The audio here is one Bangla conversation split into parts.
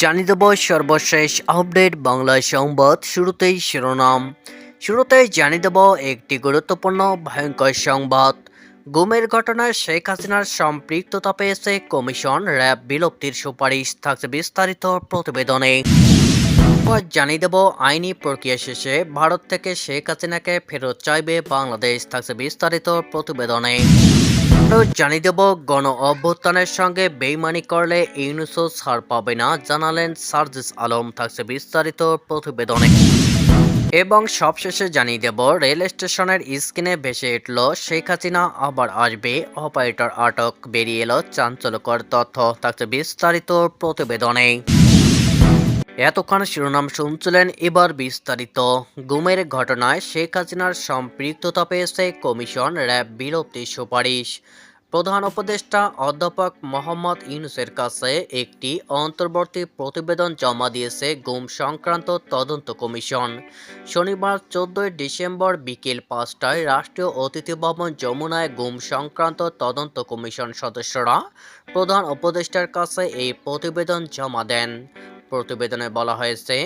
জানিয়ে দেব সর্বশেষ আপডেট বাংলা সংবাদ শুরুতেই শিরোনাম। শুরুতেই জানিয়ে দেব একটি গুরুত্বপূর্ণ ভয়ঙ্কর সংবাদ। গুমের ঘটনায় শেখ হাসিনার সম্পৃক্ততা পেয়েছে কমিশন র্যাব বিলুপ্তির সুপারিশ থাকছে বিস্তারিত প্রতিবেদনে। জানিয়ে দেব আইনি প্রক্রিয়া শেষে ভারত থেকে শেখ হাসিনাকে ফেরত চাইবে বাংলাদেশ, থাকছে বিস্তারিত প্রতিবেদনে। জানিয়ে দেব, গণ অভ্যুত্থানের সঙ্গে বেইমানি করলে ইউনুসও ছাড় পাবে না, জানালেন সার্জিস আলম। থাকছে বিস্তারিত প্রতিবেদনে। এবং সবশেষে জানিয়ে দেব, রেল স্টেশনের স্ক্রিনে ভেসে উঠল, শেখ হাসিনা আবার আসবে, অপারেটর আটক, বেরিয়ে এলো চাঞ্চল্যকর তথ্য। থাকছে বিস্তারিত প্রতিবেদনে। এতক্ষণ শিরোনাম শুনছিলেন এবার বিস্তারিত। গুমের ঘটনায় শেখ হাসিনার সম্পৃক্ততা পেয়েছে কমিশন র্যাব বিলুপ্তির সুপারিশ। প্রধান উপদেষ্টা অধ্যাপক মোহাম্মদ ইউনুসের কাছে একটি অন্তর্বর্তী প্রতিবেদন জমা দিয়েছে গুম সংক্রান্ত তদন্ত কমিশন। শনিবার চোদ্দই ডিসেম্বর বিকেল পাঁচটায় রাষ্ট্রীয় অতিথি ভবন যমুনায় গুম সংক্রান্ত তদন্ত কমিশন সদস্যরা প্রধান উপদেষ্টার কাছে এই প্রতিবেদন জমা দেন। প্রতিবেদনে বলা হয়েছে,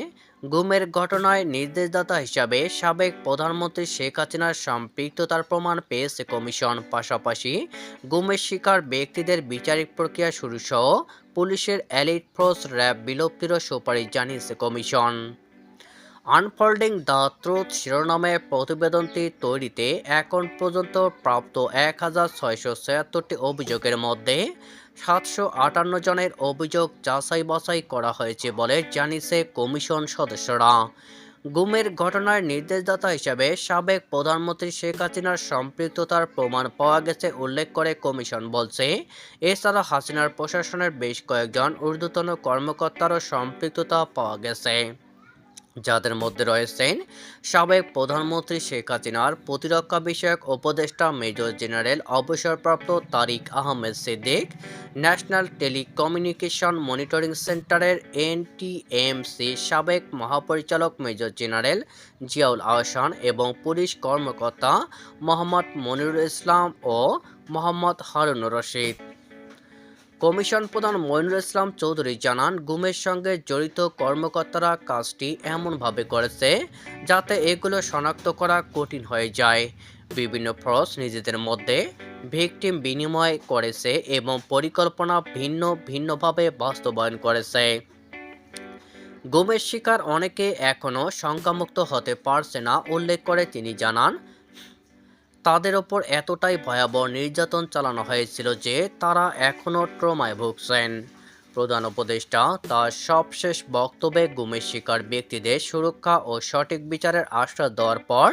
গুমের ঘটনায় নির্দেশদাতা হিসাবে সাবেক প্রধানমন্ত্রী শেখ হাসিনার সম্পৃক্ততার প্রমাণ পেয়েছে কমিশন। পাশাপাশি, গুমের শিকার ব্যক্তিদের বিচারিক প্রক্রিয়া শুরু সহ পুলিশের এলিট ফোর্স র্যাব বিলুপ্তিরও সুপারিশ জানিয়েছে কমিশন। আনফোল্ডিং দ্য ট্রুথ শিরোনামে প্রতিবেদনটি তৈরিতে এখন পর্যন্ত প্রাপ্ত এক হাজার ছয়শো ছিয়াত্তরটি অভিযোগের মধ্যে সাতশো আটান্ন জনের অভিযোগ যাচাই বাছাই করা হয়েছে বলে জানিয়েছে কমিশন সদস্যরা। গুমের ঘটনার নির্দেশদাতা হিসেবে সাবেক প্রধানমন্ত্রী শেখ হাসিনার সম্পৃক্ততার প্রমাণ পাওয়া গেছে উল্লেখ করে কমিশন বলছে, এছাড়া হাসিনার প্রশাসনের বেশ কয়েকজন ঊর্ধ্বতন কর্মকর্তারও সম্পৃক্ততা পাওয়া গেছে। যাদের মধ্যে রয়েছেন সাবেক প্রধানমন্ত্রী শেখ হাসিনার প্রতিরক্ষা বিষয়ক উপদেষ্টা মেজর জেনারেল অবসরপ্রাপ্ত Tarik Ahmed Siddique, national telecommunication monitoring সেন্টারের এনটিএমসি সাবেক মহাপরিচালক মেজর জেনারেল জিয়াউল আহসান এবং পুলিশ কর্মকর্তা মোহাম্মদ মনিরুল ইসলাম ও মোহাম্মদ হারুন রশিদ। কমিশন প্রধান মইনুল ইসলাম চৌধুরী জানান, গুমের সঙ্গে জড়িত কর্মকর্তারা কাজটি এমনভাবে করেছে যাতে এগুলো শনাক্ত করা কঠিন হয়ে যায়। বিভিন্ন ফরস নিজেদের মধ্যে ভিকটিম বিনিময় করেছে এবং পরিকল্পনা ভিন্ন ভিন্নভাবে বাস্তবায়ন করেছে। গুমের শিকার অনেকে এখনও শঙ্কামুক্ত হতে পারছে না, উল্লেখ করে তিনি জানান তাদের ওপর এতটাই ভয়াবহ নির্যাতন চালানো হয়েছিল যে তারা এখনও ট্রমায় ভুগছেন। প্রধান উপদেষ্টা তার সবশেষ বক্তব্যে গুমের শিকার ব্যক্তিদের সুরক্ষা ও সঠিক বিচারের আশ্বাস দেওয়ার পর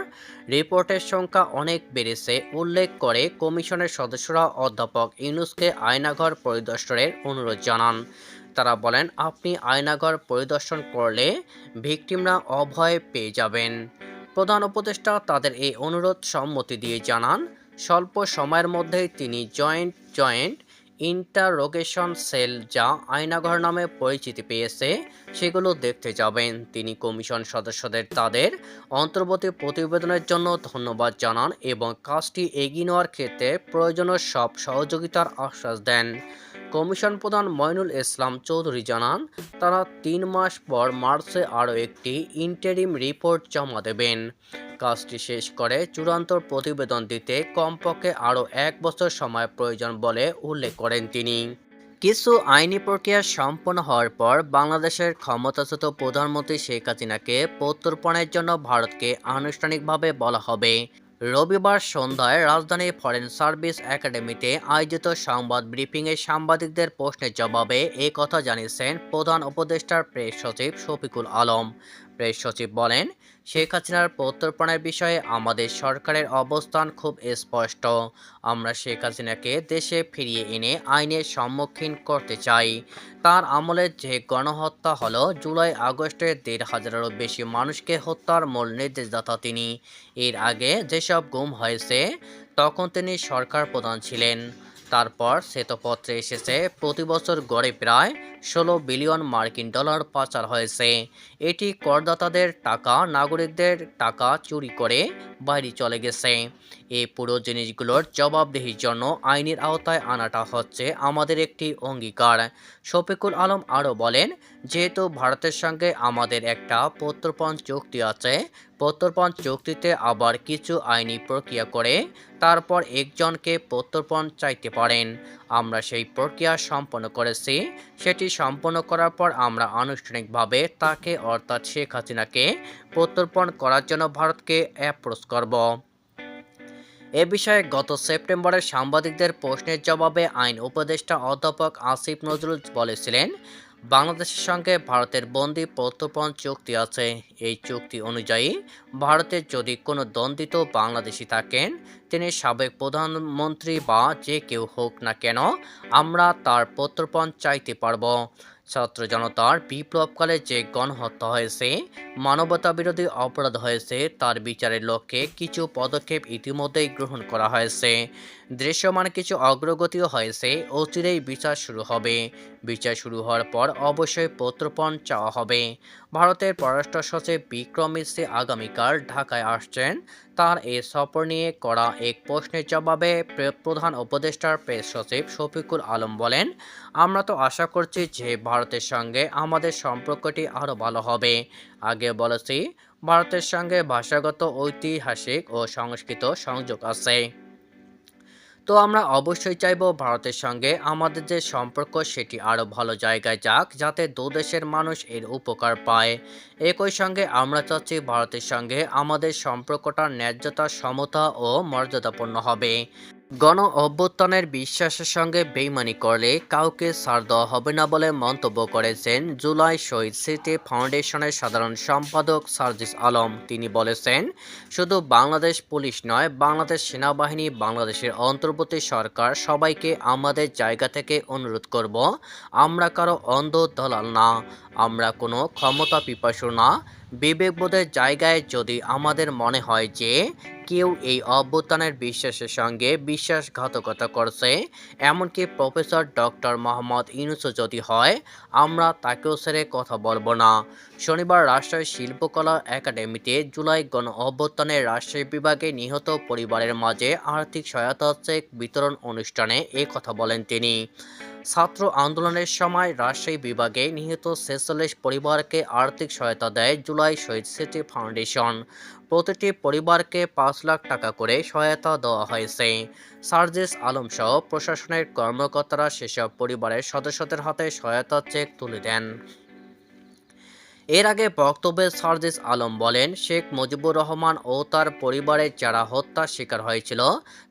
রিপোর্টের সংখ্যা অনেক বেড়েছে, উল্লেখ করে কমিশনের সদস্যরা অধ্যাপক ইউনুসকে আয়নাঘর পরিদর্শনের অনুরোধ জানান। তারা বলেন, আপনি আয়নাঘর পরিদর্শন করলে ভিকটিমরা অভয় পেয়ে যাবেন। প্রধান উপদেষ্টা তাদের এই অনুরোধ সম্মতি দিয়ে জানান, স্বল্প সময়ের মধ্যেই তিনি জয়েন্ট জয়েন্ট ইন্টারোগেশন সেল যা আয়নাঘর নামে পরিচিতি পেয়েছে সেগুলো দেখতে যাবেন। তিনি কমিশন সদস্যদের তাদের অন্তর্বর্তী প্রতিবেদনের জন্য ধন্যবাদ জানান এবং কাজটি এগিয়ে নেওয়ার ক্ষেত্রে প্রয়োজনীয় সব সহযোগিতার আশ্বাস দেন। কমিশন প্রধান ময়নুল ইসলাম চৌধুরী জানান, তারা তিন মাস পর মার্চে আরও একটি ইন্টারিম রিপোর্ট জমা দেবেন। কাজটি শেষ করে চূড়ান্ত প্রতিবেদন দিতে কমপক্ষে আরও এক বছর সময় প্রয়োজন বলে উল্লেখ করেন তিনি। কিছু আইনি প্রক্রিয়া সম্পন্ন হওয়ার পর বাংলাদেশের ক্ষমতাচ্যুত প্রধানমন্ত্রী শেখ হাসিনাকে প্রত্যর্পণের জন্য ভারতকে আনুষ্ঠানিকভাবে বলা হবে। রবিবার সন্ধ্যায় রাজধানী ফরেন সার্ভিস একাডেমিতে আয়োজিত সংবাদ ব্রিফিংয়ে সাংবাদিকদের প্রশ্নের জবাবে এ কথা জানিয়েছেন প্রধান উপদেষ্টার প্রেস সচিব শফিকুল আলম। প্রেস সচিব বলেন, শেখ হাসিনার প্রত্যর্পণের বিষয়ে আমাদের সরকারের অবস্থান খুব স্পষ্ট। আমরা শেখ হাসিনাকে দেশে ফিরিয়ে এনে আইনের সম্মুখীন করতে চাই। তার আমলে যে গণহত্যা হল, জুলাই আগস্টে দেড় হাজারেরও বেশি মানুষকে হত্যার মূল নির্দেশদাতা তিনি। এর আগে যেসব গুম হয়েছে, তখন তিনি সরকার প্রধান ছিলেন। তারপর শ্বেতপত্রে এসেছে, প্রতি বছর গড়ে প্রায় ষোলো বিলিয়ন মার্কিন ডলার পাচার হয়েছে। এটি করদাতাদের টাকা, নাগরিকদের টাকা চুরি করে বাইরে চলে গেছে। এই পুরো জিনিসগুলোর জবাবদিহির জন্য আইনের আওতায় আনাটা হচ্ছে আমাদের একটি অঙ্গীকার। শফিকুল আলম আরও বলেন, যেহেতু ভারতের সঙ্গে আমাদের একটা প্রত্যর্পণ চুক্তি আছে, প্রত্যর্পণ চুক্তিতে আবার কিছু আইনি প্রক্রিয়া করে তারপর একজনকে প্রত্যর্পণ চাইতে পারেন। আমরা সেই প্রক্রিয়া সম্পন্ন করেছি। সেটি সম্পন্ন করার পর আমরা আনুষ্ঠানিকভাবে তাকে অর্থাৎ শেখ হাসিনাকে প্রত্যর্পণ করার জন্য ভারতকে অ্যাপ্রোচ করব। এ বিষয়ে গত সেপ্টেম্বরে সাংবাদিকদের প্রশ্নের জবাবে আইন উপদেষ্টা অধ্যাপক আসিফ নজরুল বলেছিলেন, বাংলাদেশের সঙ্গে ভারতের বন্দি প্রত্যর্পণ চুক্তি আছে। এই চুক্তি অনুযায়ী ভারতের যদি কোনো দ্বন্দ্বিত বাংলাদেশি থাকেন, তিনি সাবেক প্রধানমন্ত্রী বা যে কেউ হোক না কেন, আমরা তার প্রত্যর্পণ চাইতে পারব। ছাত্র জনতার বিপ্লবকালে যে গণহত্যা হয়েছে মানবতা বিরোধী অপরাধ হয়েছে, তার বিচারের লক্ষ্যে কিছু পদক্ষেপ ইতিমধ্যেই গ্রহণ করা হয়েছে। দৃশ্যমান কিছু অগ্রগতিও হয়েছে, অচিরেই বিচার শুরু হবে। বিচার শুরু হওয়ার পর অবশ্যই প্রত্যর্পণ চাওয়া হবে। ভারতের পররাষ্ট্র সচিব বিক্রম মিশ্রী আগামীকাল ঢাকায় আসছেন। তার এই সফর নিয়ে করা এক প্রশ্নের জবাবে প্রধান উপদেষ্টার প্রেস সচিব শফিকুল আলম বলেন, আমরা তো আশা করছি যে ভারতের সঙ্গে আমাদের সম্পর্কটি আরও ভালো হবে। আগে বলেছি, ভারতের সঙ্গে ভাষাগত, ঐতিহাসিক ও সংস্কৃত সংযোগ আছে। তো আমরা অবশ্যই চাইব ভারতের সঙ্গে আমাদের যে সম্পর্ক সেটি আরও ভালো জায়গায় যাক, যাতে দু দেশের মানুষ এর উপকার পায়। একই সঙ্গে আমরা চাচ্ছি ভারতের সঙ্গে আমাদের সম্পর্কটা ন্যায্যতা, সমতা ও মর্যাদাপূর্ণ হবে। গণ অভ্যুত্থানের বিশ্বাসের সঙ্গে বেইমানি করলে কাউকে ছাড় দেওয়া হবে না বলে মন্তব্য করেছেন জুলাই শহীদ স্মৃতি ফাউন্ডেশনের সাধারণ সম্পাদক সার্জিস আলম। তিনি বলেছেন, শুধু বাংলাদেশ পুলিশ নয়, বাংলাদেশ সেনাবাহিনী, বাংলাদেশের অন্তর্বর্তী সরকার, সবাইকে আমাদের জায়গা থেকে অনুরোধ করব, আমরা কারও অন্ধ দলাল না, আমরা কোনো ক্ষমতা পিপাসু না। বিবেকবোধের জায়গায় যদি আমাদের মনে হয় যে কেউ এই অভ্যুত্থানের বিশ্বাসের সঙ্গে বিশ্বাসঘাতকতা করছে। এমনকি প্রফেসর ডক্টর মোহাম্মদ ইউনুসও যদি হয়, আমরা তাকেও ছেড়ে কথা বলব না। শনিবার রাজশাহী শিল্পকলা একাডেমিতে জুলাই গণ অভ্যুত্থানের রাজশাহী বিভাগে নিহত পরিবারের মাঝে আর্থিক সহায়তা চেক বিতরণ অনুষ্ঠানে এ কথা বলেন তিনি। ছাত্র আন্দোলনের সময় রাজশাহী বিভাগে নিহত ছেচল্লিশ পরিবারকে আর্থিক সহায়তা দেয় জুলাই শহীদ স্মৃতি ফাউন্ডেশন। প্রতিটি পরিবারকে পাঁচ লাখ টাকা করে সহায়তা দেওয়া হয়েছে। সার্জিস আলম সহ প্রশাসনের কর্মকর্তারা সেসব পরিবারের সদস্যদের হাতে সহায়তা চেক তুলে দেন। এর আগে বক্তব্যে সার্জিস আলম বলেন, শেখ মুজিবুর রহমান ও তার পরিবারের যারা হত্যার শিকার হয়েছিল,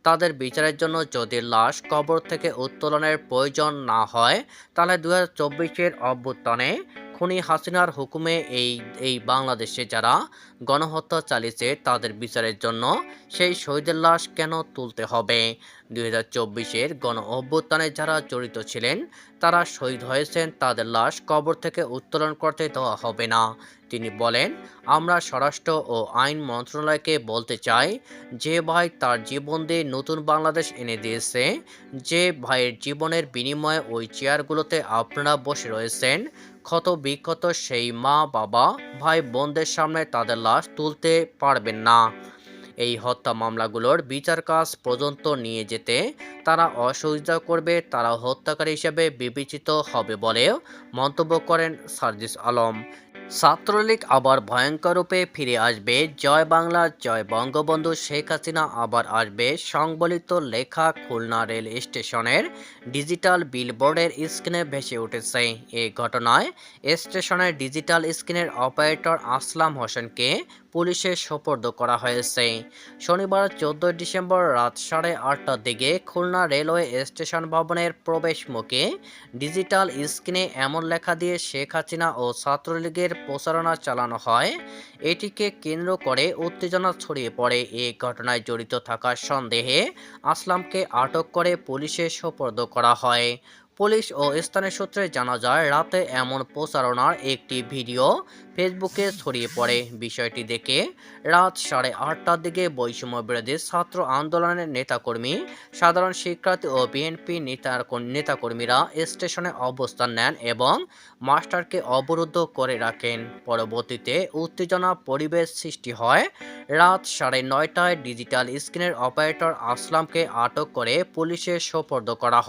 তাদের বিচারের জন্য যদি লাশ কবর থেকে উত্তোলনের প্রয়োজন না হয়, তাহলে দু হাজার অভ্যুত্থানে খুনি হাসিনার হুকুমে এই এই বাংলাদেশে যারা গণহত্যা চালিয়েছে, তাদের বিচারের জন্য সেই শহীদের লাশ কেন তুলতে হবে? দুই হাজার চব্বিশের গণ অভ্যুত্থানে যারা জড়িত ছিলেন, তারা শহীদ হয়েছেন, তাদের লাশ কবর থেকে উত্তোলন করতে দেওয়া হবে না। তিনি বলেন, আমরা স্বরাষ্ট্র ও আইন মন্ত্রণালয়কে বলতে চাই, যে ভাই তার জীবন দিয়ে নতুন বাংলাদেশ এনে দিয়েছে, যে ভাইয়ের জীবনের বিনিময়ে ওই চেয়ারগুলোতে আপনারা বসে রয়েছেন, ক্ষত বিক্ষত সেই মা বাবা ভাই বোনদের সামনে তাদের লাশ তুলতে পারবেন না। এই হত্যা মামলাগুলোর বিচার কাজ পর্যন্ত নিয়ে যেতে তারা অসুবিধা করবে, তারা হত্যাকারী হিসেবে বিবেচিত হবে বলেও মন্তব্য করেন সার্জিস আলম। ছাত্রলীগ আবার ভয়ঙ্কর রূপে ফিরে আসবে। জয় বাংলা, জয় বঙ্গবন্ধু। শেখ হাসিনা আবার আসবে। সংবলিত লেখা খুলনা রেল স্টেশনের ডিজিটাল বিলবোর্ডের স্ক্রিনে ভেসে উঠেছে। এই ঘটনায় স্টেশনের ডিজিটাল স্ক্রিনের অপারেটর আসলাম হোসেনকে পুলিশে সোপর্দ করা হয়েছে। শনিবার চোদ্দই ডিসেম্বর রাত সাড়ে আটটার দিকে খুলনা রেলওয়ে স্টেশন ভবনের প্রবেশ মুখে ডিজিটাল স্ক্রিনে এমন লেখা দিয়ে শেখ হাসিনা ও ছাত্রলীগের প্রচারণা চালানো হয়। এটিকে কেন্দ্র করে উত্তেজনা ছড়িয়ে পড়ে। এ ঘটনায় জড়িত থাকার সন্দেহে আসলামকে আটক করে পুলিশে সোপর্দ করা হয়। পুলিশ ও স্থানীয় সূত্রে জানা যায় রাতে এমন প্রচারণার একটি ভিডিও ফেসবুকে ছড়িয়ে পড়ে। বিষয়টি দেখে রাত সাড়ে আটটার দিকে বৈষম্য বিরোধী ছাত্র আন্দোলনের নেতাকর্মী সাধারণ শিক্ষার্থী ও বিএনপি নেতার নেতাকর্মীরা স্টেশনে অবস্থান নেন এবং মাস্টারকে অবরুদ্ধ করে রাখেন। পরবর্তীতে উত্তেজনা পরিবেশ সৃষ্টি হয়। রাত সাড়ে নয়টায় ডিজিটাল স্ক্রিনের অপারেটর আসলামকে আটক করে পুলিশে সোপর্দ করা হয়।